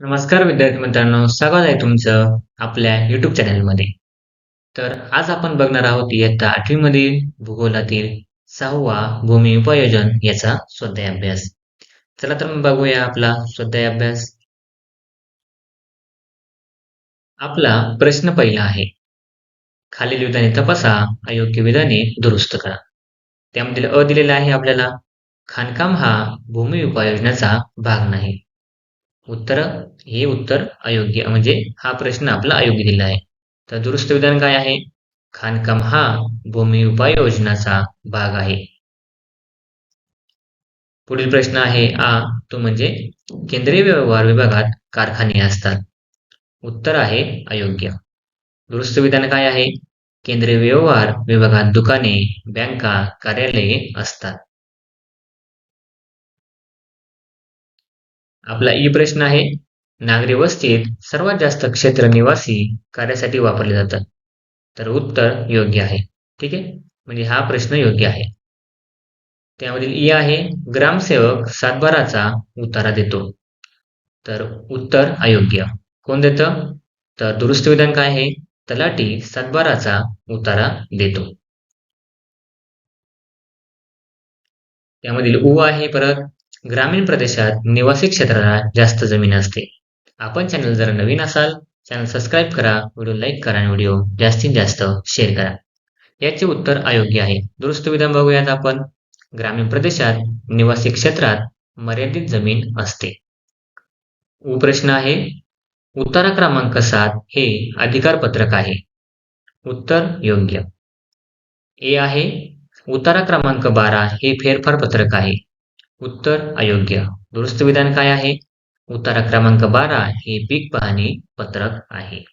नमस्कार विद्यार्थी मित्रांनो स्वागत आहे तुमचं आपल्या युट्यूब चॅनलमध्ये तर आज आपण बघणार आहोत इयत्ता आठवी मधील भूगोलातील सहावा भूमी उपयोजन याचा स्वाध्याय अभ्यास चला तर मग बघूया आपला स्वाध्याय अभ्यास आपला प्रश्न पहिला आहे खालील विधाने तपासा अयोग्य विधाने दुरुस्त करा. त्यामधील अ दिलेला आहे आपल्याला खाणकाम हा भूमी उपाययोजनाचा भाग नाही. उत्तर हे उत्तर अयोग्य म्हणजे हा प्रश्न आपला अयोग्य दिला आहे. तर दुरुस्त विधान काय आहे? खाणकाम हा भूमी उपाययोजनाचा भाग आहे. पुढील प्रश्न आहे आ तो म्हणजे केंद्रीय व्यवहार विभागात कारखाने असतात. उत्तर आहे अयोग्य. दुरुस्त विधान काय आहे? केंद्रीय व्यवहार विभागात दुकाने बँका कार्यालये असतात. आपला ई प्रश्न आहे नागरी वस्तीत सर्वात जास्त क्षेत्र निवासी कार्यासाठी वापरले जातात. तर उत्तर योग्य आहे. ठीक आहे? म्हणजे हा प्रश्न योग्य आहे. त्यामधील ई आहे ग्रामसेवक सातबाराचा उतारा देतो. तर उत्तर अयोग्य. कोण देतं? तर दुरुस्त विधान काय आहे? तलाठी सातबाराचा उतारा देतो. त्यामधील उ आहे परत. ग्रामीण प्रदेशात निवासी क्षेत्राला जास्त जमीन असते. आपण चॅनल जर नवीन असाल चॅनल सबस्क्राईब करा व्हिडिओ लाईक करा आणि व्हिडिओ जास्तीत जास्त शेअर करा. याचे उत्तर अयोग्य आहे. दुरुस्त विधान बघूयात आपण. ग्रामीण प्रदेशात निवासी क्षेत्रात मर्यादित जमीन असते. उ प्रश्न आहे उत्तरा क्रमांक सात हे अधिकार पत्रक आहे. उत्तर योग्य. ए आहे उतारा क्रमांक बारा हे फेरफार पत्रक आहे. उत्तर अयोग्य. दुरुस्त विधान काय आहे? उतारा क्रमांक बारा हे पीक पाहणी पत्रक आहे.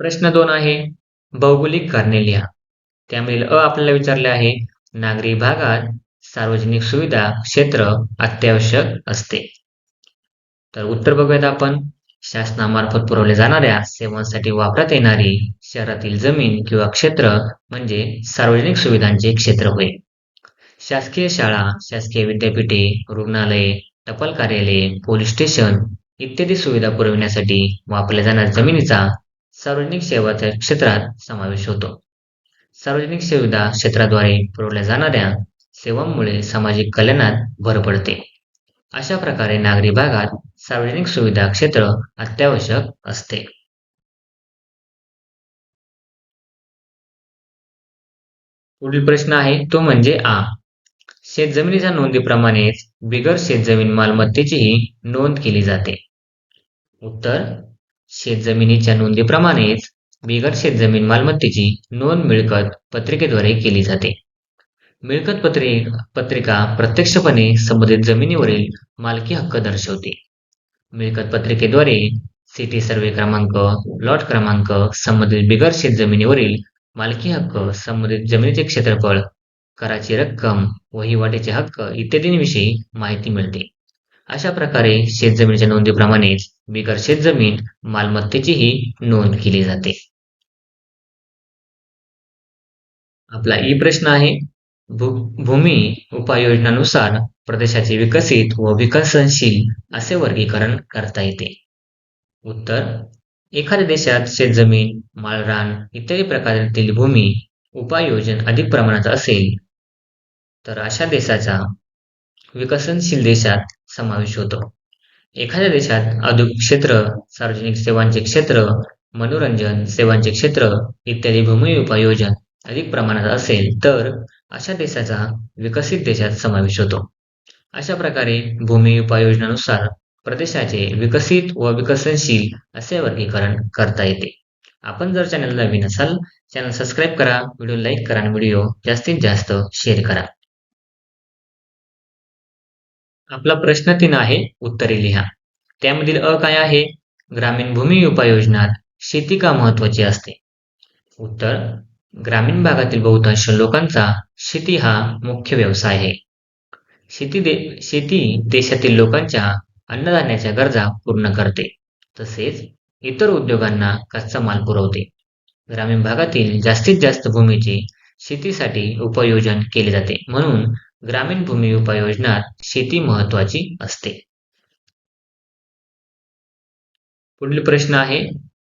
प्रश्न दोन आहे. भौगोलिक कारणे लिहा. त्यामधील अ आपल्याला विचारले आहे नागरी भागात सार्वजनिक सुविधा क्षेत्र अत्यावश्यक असते. तर उत्तर बघूयात आपण. शासनामार्फत पुरवल्या जाणाऱ्या सेवांसाठी वापरात येणारी शहरातील जमीन किंवा क्षेत्र म्हणजे सार्वजनिक सुविधांचे क्षेत्र होय. शासकीय शाळा शासकीय विद्यापीठे रुग्णालये टपाल कार्यालये पोलीस स्टेशन इत्यादी सुविधा पुरविण्यासाठी वापरल्या जाणाऱ्या जमिनीचा सार्वजनिक सेवाच्या क्षेत्रात समावेश होतो. सार्वजनिक सुविधा क्षेत्राद्वारे पुरवल्या जाणाऱ्या सेवांमुळे सामाजिक कल्याणात भर पडते. अशा प्रकारे नागरी भागात सार्वजनिक सुविधा क्षेत्र अत्यावश्यक असते. पुढील प्रश्न आहे तो म्हणजे आ. शेतजमिनीच्या नोंदीप्रमाणेच बिगर शेतजमीन मालमत्तेचीही नोंद केली जाते. उत्तर शेतजमिनीच्या नोंदीप्रमाणेच बिगर शेतजमीन मालमत्तेची नोंद मिळकत पत्रिकेद्वारे केली जाते. मिळकत पत्रे पत्रिका प्रत्यक्षपणे संबंधित जमिनीवरील मालकी हक्क दर्शवते. मिळकत पत्रिकेद्वारे सिटी सर्वे क्रमांक लॉट क्रमांक संबंधित बिगर शेत जमिनीवरील मालकी हक्क संबंधित जमिनीचे क्षेत्रफळ कराची रक्कम वहिवाटीचे हक्क इत्यादींविषयी माहिती मिळते. अशा प्रकारे शेतजमिनीच्या नोंदीप्रमाणेच बिगर शेतजमीन मालमत्तेचीही नोंद केली जाते. आपला ई प्रश्न आहे भूमी उपाययोजनानुसार प्रदेशाचे विकसित व विकसनशील असे वर्गीकरण करता येते. उत्तर एखाद्या देशात शेतजमीन माळरान इत्यादी प्रकारातील भूमी उपाययोजन अधिक प्रमाणात असेल तर अशा देशाचा विकसनशील देशात समावेश होतो. एखाद्या देशात औद्योगिक क्षेत्र सार्वजनिक सेवांचे क्षेत्र मनोरंजन सेवांचे क्षेत्र इत्यादी भूमी उपाययोजन अधिक प्रमाणात असेल तर अशा देशाचा विकसित देशात समावेश होतो. अशा प्रकारे भूमी उपाययोजनानुसार प्रदेशाचे विकसित व विकसनशील असे वर्गीकरण करता येते. आपण जर चॅनल नवीन असाल चॅनल सबस्क्राईब करा व्हिडिओ लाईक करा आणि व्हिडिओ जास्तीत जास्त शेअर करा. आपला प्रश्न तीन आहे उत्तरे लिहा. त्यामधील अ काय आहे? ग्रामीण भूमी उपाययोजनात शेती का महत्वाची असते? उत्तर ग्रामीण भागातील बहुतांश लोकांचा शेती हा मुख्य व्यवसाय आहे. शेती दे शेती देशातील लोकांच्या अन्नधान्याच्या गरजा पूर्ण करते. तसेच इतर उद्योगांना कच्चा माल पुरवते. ग्रामीण भागातील जास्तीत जास्त भूमीचे शेतीसाठी उपयोजन केले जाते. म्हणून ग्रामीण भूमी उपाययोजनात शेती महत्वाची असते. पुढील प्रश्न आहे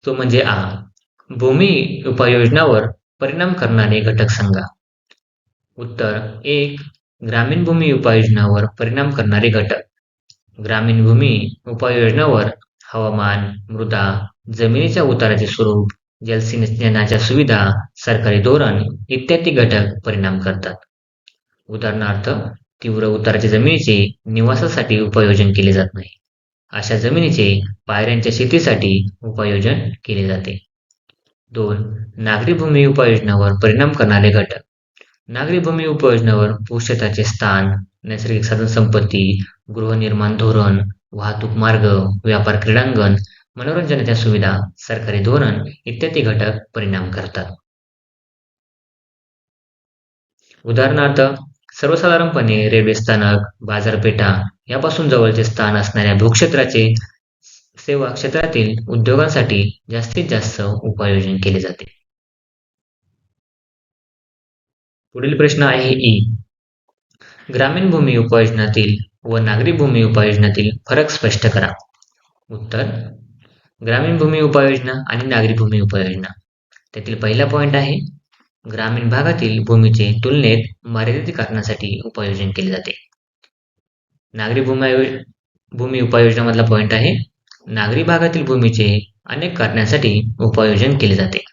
तो म्हणजे आ. भूमी उपाययोजनावर परिणाम करणारे घटक सांगा. उत्तर एक ग्रामीण भूमी उपाययोजनावर परिणाम करणारे घटक. ग्रामीण भूमी उपाययोजनावर हवामान मृदा जमिनीच्या उताराचे स्वरूप जलसिंचनाच्या सुविधा सरकारी धोरण इत्यादी घटक परिणाम करतात. उदाहरणार्थ तीव्र उताराच्या जमिनीचे निवासासाठी उपाययोजन केले जात नाही. अशा जमिनीचे पायऱ्यांच्या शेतीसाठी उपाययोजन केले जाते. दोन नागरी भूमी उपाययोजनावर परिणाम करणारे घटक. नागरी भूमी उपाययोजनावर भूक्षेत्राचे स्थान नैसर्गिक साधन संपत्ती गृहनिर्माण धोरण वाहतूक मार्ग व्यापार क्रीडांगण मनोरंजनाच्या सुविधा सरकारी धोरण इत्यादी घटक परिणाम करतात. उदाहरणार्थ सर्वसाधारणपणे रेल्वे स्थानक बाजारपेठा यापासून जवळचे स्थान असणाऱ्या भूक्षेत्राचे सेवा क्षेत्रातील उद्योगांसाठी जास्तीत जास्त उपाययोजन केले जाते. पुढील प्रश्न आहे ई ग्रामीण भूमी उपाययोजनातील व नागरी भूमी उपाययोजनातील फरक स्पष्ट करा. उत्तर ग्रामीण भूमी उपाययोजना आणि नागरी भूमी उपाययोजना. त्यातील पहिला पॉइंट आहे ग्रामीण भागातील भूमीचे तुलनेत मर्यादित करण्यासाठी उपाययोजन केले जाते. नागरी भूमी भूमी उपाययोजनामधला पॉइंट आहे नागरी भागातील भूमीचे अनेक कारणांसाठी उपाययोजन केले जाते.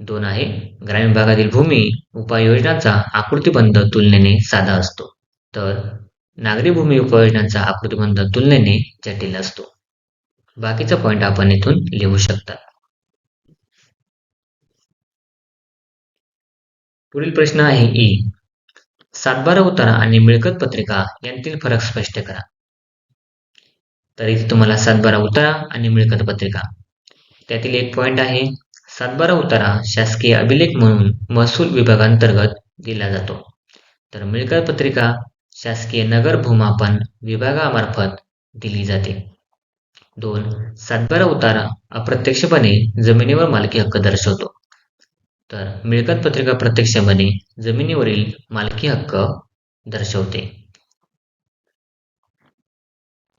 दोन आहे ग्रामीण भागातील भूमी उपाययोजनाचा आकृतीबंध तुलनेने साधा असतो. तर नागरी भूमी उपाययोजनाचा आकृतीबंध तुलनेने जटिल असतो. बाकीचा पॉइंट आपण इथून लिहू शकता. पुढील प्रश्न आहे ई. सातबारा उतारा आणि मिळकत पत्रिका यांतील फरक स्पष्ट करा. तर इथे तुम्हाला सातबारा उतारा आणि मिळकत पत्रिका. त्यातील एक पॉइंट आहे सातबारा उतारा शासकीय अभिलेख म्हणून महसूल विभागांतर्गत दिला जातो. तर मिळकत पत्रिका शासकीय नगर भूमापन विभागामार्फत दिली जाते. दोन सातबारा उतारा अप्रत्यक्षपणे जमिनीवर मालकी हक्क दर्शवतो. तर मिळकत पत्रिका प्रत्यक्षपणे जमिनीवरील मालकी हक्क दर्शवते.